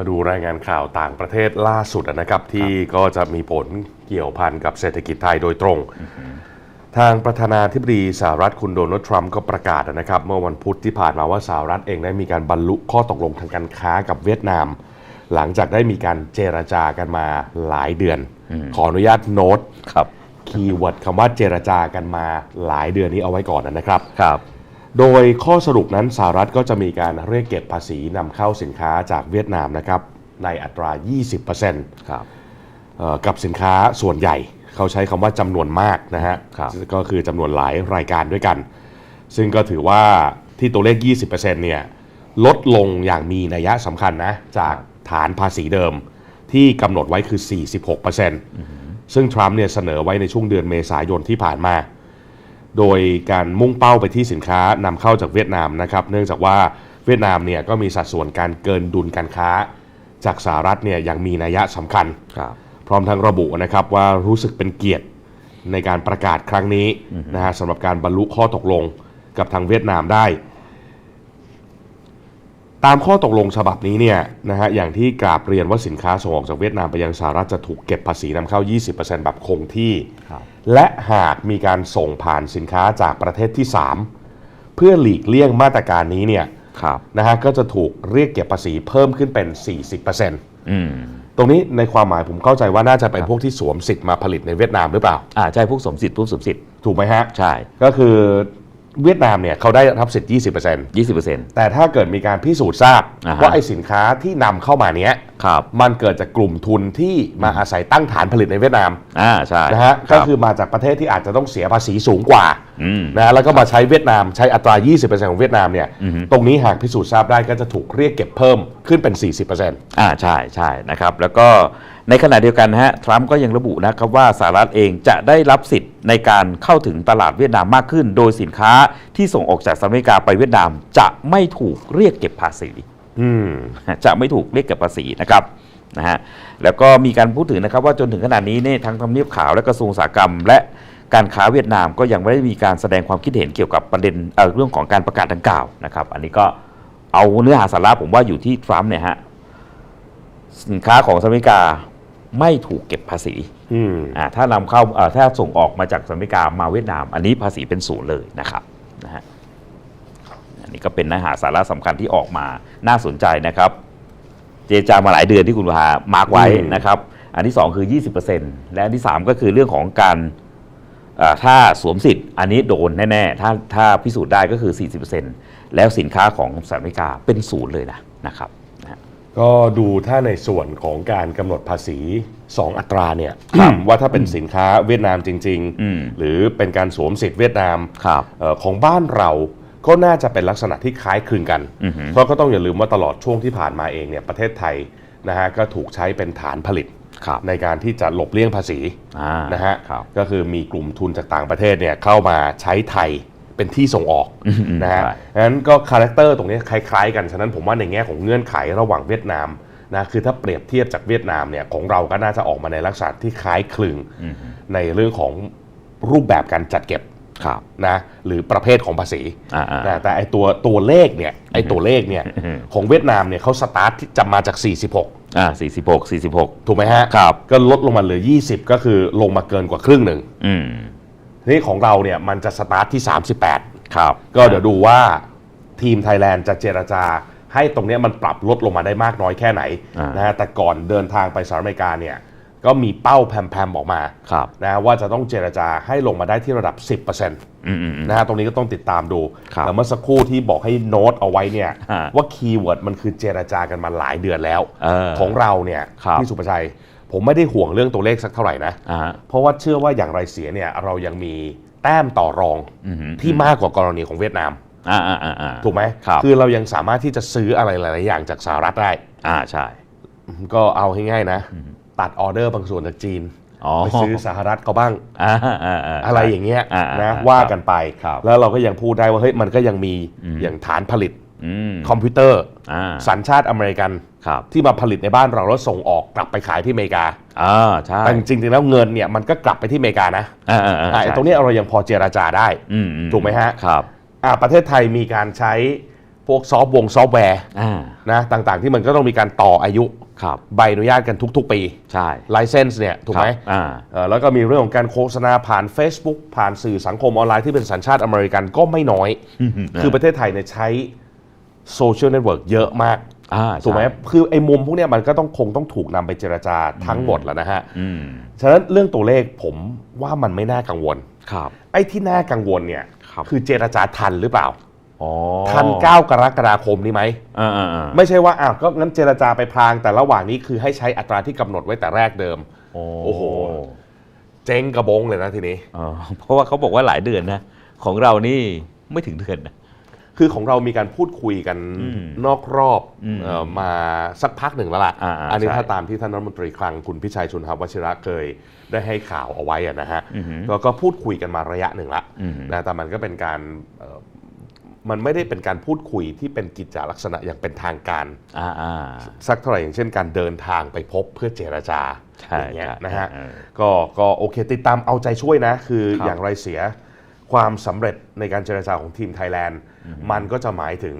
มาดูรายงานข่าวต่างประเทศล่าสุดนะครับที่ก็จะมีผลเกี่ยวพันกับเศรษฐกิจไทยโดยตรง ทางประธานาธิบดีสหรัฐคุณโดนัลด์ทรัมป์ก็ประกาศนะครับเมื่อวันพุธที่ผ่านมาว่าสหรัฐเองได้มีการบรรลุข้อตกลงทางการค้ากับเวียดนาม หลังจากได้มีการเจรจากันมาหลายเดือน ขออนุญาตโน้ตครับคีย์เวิร์ดคำว่าเจรจากันมาหลายเดือนนี้เอาไว้ก่อนนะครับครับ โดยข้อสรุปนั้นสหรัฐก็จะมีการเรียกเก็บภาษีนำเข้าสินค้าจากเวียดนามนะครับในอัตรา 20%ครับเอ่อกับสินค้าส่วนใหญ่ เขาใช้คำว่าจำนวนมากนะฮะครับก็คือจำนวนหลายรายการด้วยกัน ซึ่งก็ถือว่าที่ตัวเลข 20%เนี่ยลดลงอย่างมีนัยสำคัญนะจากฐานภาษีเดิมที่กำหนดไว้คือ 46%ซึ่งทรัมป์เนี่ยเสนอไว้ในช่วงเดือนเมษายนที่ผ่านมา โดยการมุ่งเป้าไปที่สินค้านำเข้าจากเวียดนามนะครับ เนื่องจากว่าเวียดนามเนี่ยก็มีสัดส่วนการเกินดุลการค้า จากสหรัฐเนี่ยอย่างมีนัยสำคัญครับพร้อมทั้งระบุนะครับว่ารู้สึกเป็นเกียรติในการประกาศครั้งนี้นะฮะสำหรับการบรรลุข้อตกลงกับทางเวียดนามได้ ตามข้อตกลงฉบับนี้เนี่ยนะฮะอย่างที่กราบเรียนว่าสินค้าส่งออกจากเวียดนามไปยังสหรัฐจะถูกเก็บภาษีนำเข้า 20%แบบคงที่ครับและหากมีการส่งผ่านสินค้าจากประเทศที่ 3 เพื่อหลีกเลี่ยงมาตรการนี้เนี่ยครับนะฮะก็จะถูกเรียกเก็บภาษีเพิ่มขึ้นเป็น 40%อืมตรงนี้ในความหมายผมเข้าใจว่าน่าจะเป็นพวกที่สวมสิทธิ์มาผลิตในเวียดนามหรือเปล่าอ่าใช่พวกสมสิทธิ์พวกสมสิทธิ์ถูกไหมฮะใช่ก็คือ เวียดนามเนี่ยเขาได้รับสิทธิ์ 20%ยี่สิบเปอร์เซ็นต์ แต่ถ้าเกิดมีการพิสูจน์ทราบอ่าฮะ ว่าไอ้สินค้าที่นำเข้ามาเนี้ยครับ มันเกิดจากกลุ่มทุนที่มาอาศัยตั้งฐานผลิตในเวียดนามอ่าใช่นะฮะครัก็บคือมาจากประเทศที่อาจจะต้องเสียภาษีสูงกว่าอืม นะฮะแล้วก็มาใช้เวียดนามใช้อัตรา 20%ของเวียดนามเนี่ยตรงนี้หากพิสูจน์ทราบได้ก็จะถูกเรียกเก็บเพิ่มขึ้นเป็น 40%อ่าใช่ใช่นะครับ แล้วก็ในขณะเดียวกันฮะทรัมป์ก็ยังระบุนะครับว่าสหรัฐเองจะได้รับสิทธิ์ในการเข้าถึงตลาดเวียดนามมากขึ้น โดยสินค้าที่ส่งออกจากสหรัฐอเมริกาไปเวียดนาม จะไม่ถูกเรียกเก็บภาษีจะไม่ถูกเรียกเก็บภาษีนะครับนะฮะแล้วก็มีการพูดถึงนะครับว่าจนถึงขนาดนี้เนี่ยทั้งทำเนียบขาวและกระทรวงอุตสาหกรรม และการค้าเวียดนามก็ยังไม่ได้มีการแสดงความคิดเห็นเกี่ยวกับประเด็นเเรื่องของการประกาศดังกล่าวนะครับ อันนี้ก็เอาเนื้อหาสาระผมว่าอยู่ที่ทรัมป์เนี่ยฮะสินค้าของสหรัฐอเมริกา ไม่ถูกเก็บภาษีอืมอ่าถ้านำเข้าเอ่อถ้าส่งออกมาจากสหรัฐอเมริกามาเวียดนาม อันนี้ภาษีเป็นศูนย์เลยนะครับนะฮะอันนี้ก็เป็นเนื้อหาสาระสำคัญที่ออกมาน่าสนใจนะครับ เจรจามาหลายเดือนที่คุณวามาร์กไว้อืมนะครับ อันที่ 2 คือ 20%และอันที่ 3 ก็คือเรื่องของการเอ่อถ้าสวมสิทธิ์อันนี้โดนแน่ๆ ถ้าถ้าพิสูจน์ได้ก็คือ 40%แล้วสินค้าของสหรัฐอเมริกาเป็นศูนย์เลยนะนะครับนะฮะ ก็ดูถ้าในส่วนของการกำหนดภาษี 2 อัตราเนี่ย ว่าถ้าเป็นสินค้าเวียดนามจริง อืมหรือเป็นการสวมสิทธิ์เวียดนาม ครับ เออของบ้านเราก็น่าจะเป็นลักษณะที่คล้ายคลึงกัน อือฮึเพราะก็ต้องอย่าลืมว่าตลอดช่วงที่ผ่านมาเองเนี่ยประเทศไทยนะฮะก็ถูกใช้เป็นฐานผลิต ครับ ในการที่จะหลบเลี่ยงภาษีอ่านะฮะครับ ก็คือมีกลุ่มทุนจากต่างประเทศเนี่ยเข้ามาใช้ไทย เป็นที่ส่งออกนะฮะใช่งั้นก็คาแรคเตอร์ตรงนี้คล้ายๆกัน ฉะนั้นผมว่าในแง่ของเงื่อนไขระหว่างเวียดนามนะคือถ้าเปรียบเทียบจากเวียดนามเนี่ยของเราก็น่าจะออกมาในลักษณะที่คล้ายคลึงในเรื่องของรูปแบบการจัดเก็บครับนะหรือประเภทของภาษีอ่าๆนะแต่ไอตัวตัวเลขเนี่ยไอตัวเลขเนี่ยของเวียดนามเนี่ยเขาสตาร์ทที่จะมาจาก 46อ่า46 46 ถูกไหมฮะครับก็ลดลงมาเหลือ 20 ก็คือลงมาเกินกว่าครึ่งหนึ่งอืมที นี้ของเราเนี่ยมันจะสตาร์ทที่ 38 ครับ ก็เดี๋ยวดูว่าทีมไทยแลนด์จะเจรจาให้ตรงเนี้ยมันปรับลดลงมาได้มากน้อยแค่ไหนอ่านนะฮะแต่ก่อนเดินทางไปสหรัฐอเมริกาเนี่ยก็มีเป้าแพมๆออกมาครับนะว่าจะต้องเจรจาให้ลงมาได้ที่ระดับ 10%อืมอืมอืมนะฮะตรงนี้ก็ต้องติดตามดูครับแต่เมื่อสักครู่ที่บอกให้โน้ตเอาไว้เนี่ยฮะว่าคีย์เวิร์ดมันคือเจรจากันมาหลายเดือนแล้วเออของเราเนี่ยครับพี่สุประชัย ผมไม่ได้ห่วงเรื่องตัวเลขสักเท่าไหร่นะ อ่าฮะ เพราะว่าเชื่อว่าอย่างไรเสียเนี่ยเรายังมีแต้มต่อรองอือหือ ที่มากกว่ากรณีของเวียดนาม อ่าอ่าอ่าอ่า ถูกไหมครับ อเรายังสามารถที่จะซื้ออะไรหลาย ๆ อย่างจากสหรัฐได้ อ่าใช่ ก็เอาให้ง่ายนะ ตัดออเดอร์บางส่วนจากจีนอ๋อไปซื้อสหรัฐเขาบ้าง อ่าอ่าอ่า อะไรอย่างเงี้ยอ่านะอ่าว่ากันไป ครับแล้วเราก็ยังพูดได้ว่าเฮ้ยมันก็ยังมีอย่างฐานผลิตอืมคอมพิวเตอร์ อ่าสัญชาติอเมริกัน ครับที่มาผลิตในบ้านเราแล้วส่งออกกลับไปขายที่อเมริกา อ่าใช่แต่จริงๆแล้วเงินเนี่ยมันก็กลับไปที่อเมริกานะอ่าอ่าอ่าอะไอ้ตรงเนี้ยเรายังพอเจราจาได้ อืมอืมถูกไหมฮะ ครับอะประเทศไทยมีการใช้พวกซอฟต์วงซอฟต์แวร์อ่านะต่างๆที่มันก็ต้องมีการต่ออายุครับใบอนุญาตกันทุกๆ ปีใช่ไลเซนส์เนี่ยถูกไหมครับอ่า เอ่อแล้วก็มีเรื่องของการโฆษณาผ่าน Facebook ผ่านสื่อสังคมออนไลน์ที่เป็นสัญชาติอเมริกันก็ไม่น้อย คือประเทศไทยเนี่ยใช้โซเชียลเน็ตเวิร์กเยอะมากอ่า ถูกไหมใช่คือไอ้มุมพวกเนี้ยมันก็ต้องคงต้องถูกนำไปเจรจาทั้งหมดแล้วนะฮะอืมฉะนั้นเรื่องตัวเลขผมว่ามันไม่น่ากังวลครับไอ้ที่น่ากังวลเนี่ยครับคือเจรจาทันหรือเปล่าอ๋อทัน 9 กรกฎาคมนี้ไหมอ่าอ่าอ่าไม่ใช่ว่าอ้าวก็งั้นเจรจาไปพลางแต่ระหว่างนี้คือให้ใช้อัตราที่กำหนดไว้แต่แรกเดิมโอ้โอ้โห เจ๊งกระบงเลยนะทีนี้เออเพราะว่าเขาบอกว่าหลายเดือนนะ ของเรานี่ไม่ถึงเดือนนะ คือของเรามีการพูดคุยกันอืมนอกรอบอืมเออมาสักพักหนึ่งแล้วล่ะอ่าๆนนี้ใช่ถ้าตามที่ท่านรัฐมนตรีคลังคุณพิชัยชุนหวชิระเคยได้ให้ข่าวเอาไว้อะนะฮะอือหือก็ก็พูดคุยกันมาระยะหนึ่งละอือหือนะแต่มันก็เป็นการเอ่อมันไม่ได้เป็นการพูดคุยที่เป็นกิจจลักษณะอย่างเป็นทางการ อ่าอ่า สักเท่าไหร่อย่างเช่นการเดินทางไปพบเพื่อเจรจาใช่อย่างเงี้ยใช่นะฮะเออก็ก็โอเคติดตามเอาใจช่วยนะ คือครับอย่างไรเสีย ความสำเร็จในการเจรจาของทีมไทยแลนด์ มันก็จะหมายถึง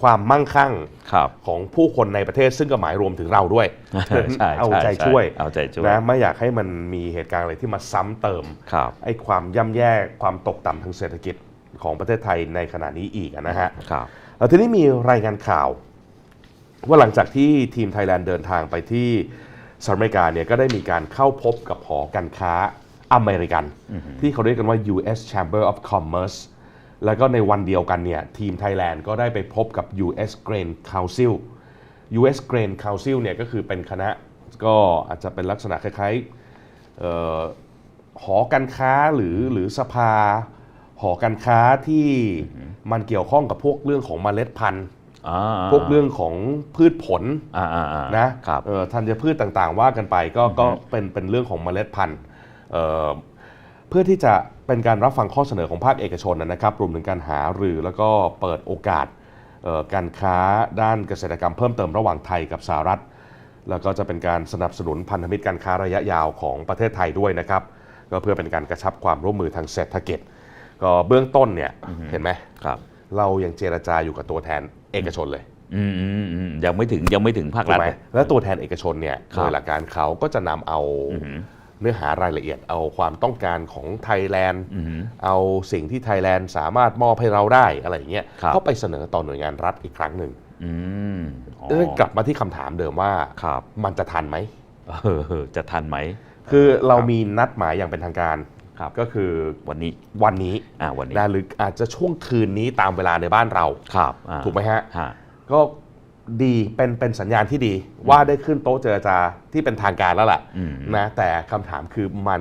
ความมั่งคั่งครับ ของผู้คนในประเทศซึ่งก็หมายรวมถึงเราด้วย ใช่ใช่เอาใจช่วยเอาใจช่วย นะไม่อยากให้มันมีเหตุการณ์อะไรที่มาซ้ำเติมครับ ไอ้ความย่ำแย่ความตกต่ำทางเศรษฐกิจของประเทศไทยในขณะนี้อีกอะนะฮะ ครับ แล้วทีนี้มีรายงานข่าว ว่าหลังจากที่ทีมไทยแลนด์เดินทางไปที่สหรัฐอเมริกาเนี่ยก็ได้มีการเข้าพบกับหอการค้า อเมริกัน ที่เขาเรียกกันว่า U.S. Chamber of Commerce แล้วก็ในวันเดียวกันเนี่ยทีมไทยแลนด์ก็ได้ไปพบกับ U.S. Grain Council U.S. Grain Council เนี่ยก็คือเป็นคณะก็อาจจะเป็นลักษณะคล้ายๆเอ่อหอการค้าหรือหรือสภา หอการค้าที่มันเกี่ยวข้องกับพวกเรื่องของเมล็ดพันธุ์อ่าพวกเรื่องของพืชผลอ่าอ่าอ่านะครับเอ่อธัญพืชต่างๆ ว่ากันไปก็ก็เป็นเป็นเรื่องของเมล็ดพันธุ์ เอ่อเพื่อที่จะเป็นการรับฟังข้อเสนอของภาคเอกชนนะครับรวมถึงการหารือแล้วก็เปิดโอกาสเอ่อการค้าด้านเกษตรกรรมเพิ่มเติมระหว่างไทยกับสหรัฐ แล้วก็จะเป็นการสนับสนุนพันธมิตรการค้าระยะยาวของประเทศไทยด้วยนะครับก็เพื่อเป็นการกระชับความร่วมมือทางเศรษฐกิจ ก็เบื้องต้นเนี่ยเห็นไหมครับ เรายังเจรจาอยู่กับตัวแทนเอกชนเลยอืมอืมอืมยังไม่ถึงยังไม่ถึงภาคถูรักฐไหมเลยแล้วตัวแทนเอกชนเนี่ยครับโดยหลักการเขาก็จะนำเอาอือหือ เนื้อหารายละเอียดเอาความต้องการของไทยแลนด์อือหือเอาสิ่งที่ไทยแลนด์สามารถมอบให้เราได้อะไรอย่างเงี้ยครับเข้าไปเสนอต่อหน่วยงานรัฐอีกครั้งหนึ่งอืมอ๋อเอ้ยกลับมาที่คำถามเดิมว่าครับมันจะทันไหมเออจะทันไหม คือเราครับมีนัดหมายอย่างเป็นทางการครับก็คือวันนี้วันนี้อ่าวันนี้นะหรืออาจจะช่วงคืนนี้ตามเวลาในบ้านเราครับอ่าถูกไหมฮะฮะก็ ดีเป็นเป็นสัญญาณที่ดี ว่าได้ขึ้นโต๊ะเจรจาที่เป็นทางการแล้วล่ะอืมนะแต่คำถามคือมัน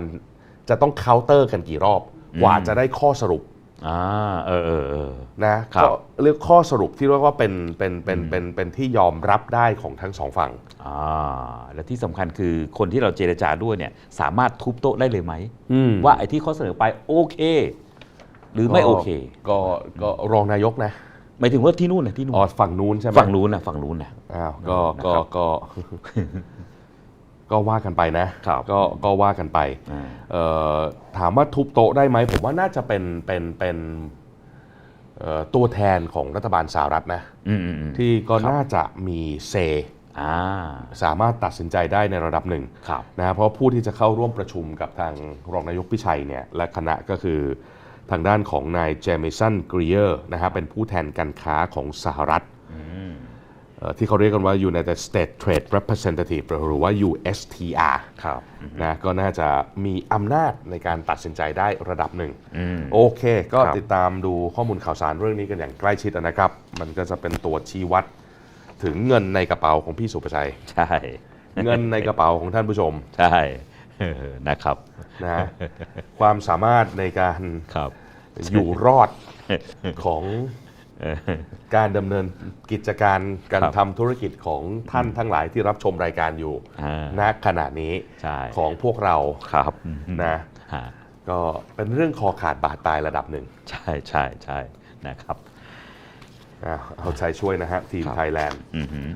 จะต้องเคาน์เตอร์กันกี่รอบ กว่าจะได้ข้อสรุปอ่าเออเออเออนะครับก็เรียกข้อสรุปที่เรียกว่าเป็นเป็นเป็นเป็นเป็นที่ยอมรับได้ของทั้งสองฝั่งอ่าและที่สำคัญคือคนที่เราเจรจาด้วยเนี่ยสามารถทุบโต๊ะได้เลยไหมอืมว่าไอ้ที่เขาเสนอไปโอเค หรือไม่โอเค ก็ก็รองนายกนะ หมายถึงว่าที่นู่นนะที่นู่นอ๋อฝั่งนู้นใช่ไหมฝั่งนู้นนะฝั่งนู้นนะอ้าวก็ก็นะครับก็ก็ว่ากันไปนะครับก็ก็ว่ากันไปอ่าเอ่อถามว่าทุบโต๊ะได้ไหมผมว่าน่าจะเป็นเป็นเป็นเอ่อตัวแทนของรัฐบาลสหรัฐนะอืมอืมอืมที่ก็ครับน่าจะมีเซอ่าสามารถตัดสินใจได้ในระดับหนึ่งครับนะเพราะผู้ที่จะเข้าร่วมประชุมกับทางรองนายกพิชัยเนี่ยและคณะก็คือ ทางด้านของนายเจมิสันกรีเออร์นะฮะเป็นผู้แทนการค้าของสหรัฐเอ่อที่เขาเรียกกันว่า United States Trade Representative หรือว่า USTR ครับนะก็น่าจะมีอำนาจในการตัดสินใจได้ระดับหนึ่งอืมโอเค ก็ครับติดตามดูข้อมูลข่าวสารเรื่องนี้กันอย่างใกล้ชิดนะครับ มันก็จะเป็นตัวชี้วัดถึงเงินในกระเป๋าของพี่สุประชัย ใช่ เงินในกระเป๋าของท่านผู้ชม ใช่เออ นะครับนะฮะความสามารถในการครับอยู่รอดของการดำเนินกิจการการครับทำธุรกิจของท่านทั้งหลายที่รับชมรายการอยู่อ่าณขณะนี้ใช่ของพวกเราครับนะฮะก็เป็นเรื่องคอขาดบาดตายระดับหนึ่ง ใช่ใช่ใช่นะครับอะเอาใจช่วยนะฮะทีมครับไทยแลนด์อือหือ